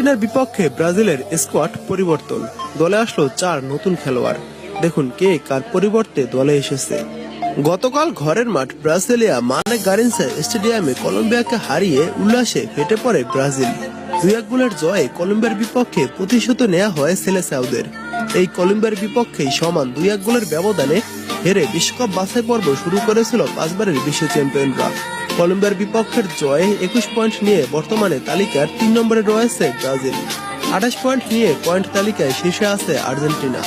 আর্জেন্টিনার বিপক্ষে ব্রাজিলের স্কোয়াড পরিবর্তন। দলে আসলো চার নতুন খেলোয়াড়। দেখুন কে কার পরিবর্তে দলে এসেছে। গতকাল ঘরের মাঠ ব্রাজিলিয়া মানে গারিনসা স্টেডিয়ামে কলম্বিয়াকে হারিয়ে উল্লাসে ফেটে পড়ে ব্রাজিল। দুই এক গোলের জয়ে কলম্বিয়ার বিপক্ষে প্রতিশোধ নেওয়া হয় সেলেসাউদের এই কলম্বিয়ার বিপক্ষেই সমান দুই এক গোলের ব্যবধানে হেরে বিশ্বকাপ বাছাই পর্ব শুরু করেছিল পাঁচবারের বিশ্ব চ্যাম্পিয়নরা। কলম্বিয়ার বিপক্ষের জয়ে একুশ পয়েন্ট নিয়ে বর্তমানে তালিকার তিন নম্বরে রয়েছে ব্রাজিল। আঠাশ পয়েন্ট নিয়ে পয়েন্ট তালিকায় শীর্ষে আছে আর্জেন্টিনা।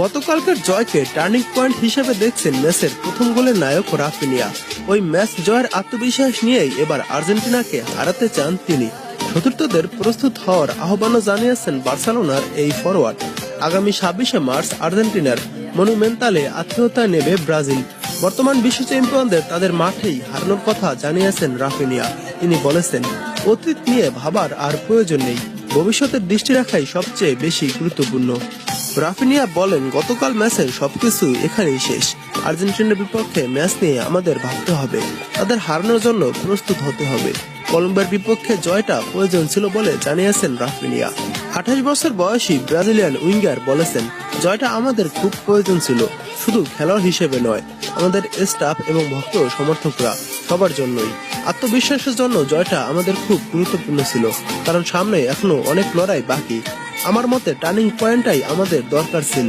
গতকালকের জয়কে টার্নিং পয়েন্ট হিসেবে দেখছেন ম্যাচের প্রথম গোলের নায়ক রাফিনিয়া। ওই ম্যাচ জয়ের আত্মবিশ্বাস নিয়েই এবার আর্জেন্টিনাকে হারাতে চান তিনি। চতুর্থদের প্রস্তুত হওয়ার আহ্বানও জানিয়েছেন বার্সেলোনার এই ফরওয়ার্ড আগামী ছাব্বিশে মার্চ আর্জেন্টিনার মনুমেন্টালে আত্মীয়তা নেবে ব্রাজিল। বর্তমান বিশ্ব চ্যাম্পিয়নদের তাদের মাঠেই হারানোর কথা জানিয়েছেন রাফিনিয়া। তিনি বলেছেন, অতীত নিয়ে ভাবার আর প্রয়োজন নেই। ভবিষ্যতের দৃষ্টি রাখাই সবচেয়ে বেশি গুরুত্বপূর্ণ। রাফিনিয়া বলেন, গতকাল ম্যাচের সবকিছু এখানেই শেষ। আর্জেন্টিনার বিপক্ষে ম্যাচ নিয়ে আমাদের ভাবতে হবে। তাদের হারানোর জন্য প্রস্তুত হতে হবে। কলম্বিয়ার বিপক্ষে জয়টা প্রয়োজন ছিল বলে জানিয়েছেন রাফিনিয়া। আঠাশ বছর বয়সী ব্রাজিলিয়ান উইঙ্গার বলেছেন, জয়টা আমাদের খুব প্রয়োজন ছিল। শুধু খেলোয়াড় হিসেবে নয় আমাদের স্টাফ এবং ভক্ত সমর্থকরা সবার জন্যই। আত্মবিশ্বাসের জন্য জয়টা আমাদের খুব গুরুত্বপূর্ণ ছিল, কারণ সামনে এখনও অনেক লড়াই বাকি। আমার মতে টার্নিং পয়েন্টটাই আমাদের দরকার ছিল।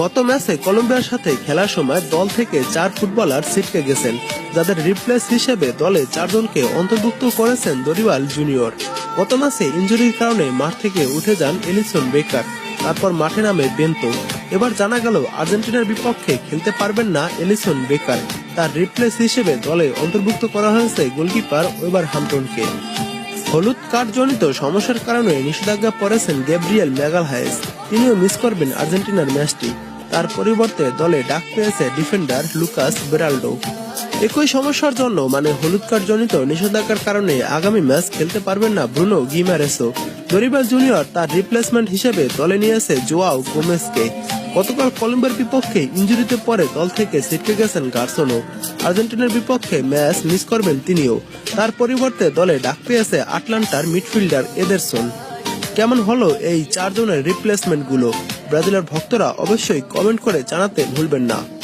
গত ম্যাচে কলম্বিয়ার সাথে খেলার সময় দল থেকে চার ফুটবলার ছিটকে গেছেন, যাদের রিপ্লেস হিসেবে দলে চারজনকে অন্তর্ভুক্ত করেছেন দরিওয়াল জুনিয়র গত ম্যাচে ইঞ্জুরির কারণে মাঠ থেকে উঠে যান এলিসন বেকার, তারপর মাঠে নামে বেন্তো। এবার জানা গেল আর্জেন্টিনার বিপক্ষে খেলতে পারবেন না এলিসন বেকার। তার রিপ্লেস হিসেবে দলে অন্তর্ভুক্ত করা হয়েছে গোলকিপার ওয়েবার হামটনকে হলুদ কার্ড জনিত সমস্যার কারণে নিষেধাজ্ঞা পড়েছেন গ্যাব্রিয়েল ম্যাগালহায়েস। তিনিও মিস করবেন আর্জেন্টিনার ম্যাচটি। তার পরিবর্তে দলে ডাক পেয়েছে ডিফেন্ডার লুকাস বেরাল্ডো। একই সমস্যার জন্য মানে হলুদ কার্ড জনিত নিষেধাজ্ঞার কারণে আগামী ম্যাচ খেলতে পারবেন না ব্রুনো গিমারেসো। দরিবাল জুনিয়র তার রিপ্লেসমেন্ট হিসেবে দলে নিয়েছে জোয়াও গোমেসকে গতকাল কলম্বিয়ার বিপক্ষে ইঞ্জুরিতে পরে দল থেকে ছিটকে গেছেন গার্সোনো। আর্জেন্টিনার বিপক্ষে ম্যাচ মিস করবেন তিনিও। তার পরিবর্তে দলে ডাক পেয়েছে আটলান্টার মিডফিল্ডার এদেরসন। কেমন হলো এই চারজনের রিপ্লেসমেন্টগুলো? ব্রাজিলের ভক্তরা অবশ্যই কমেন্ট করে জানাতে ভুলবেন না।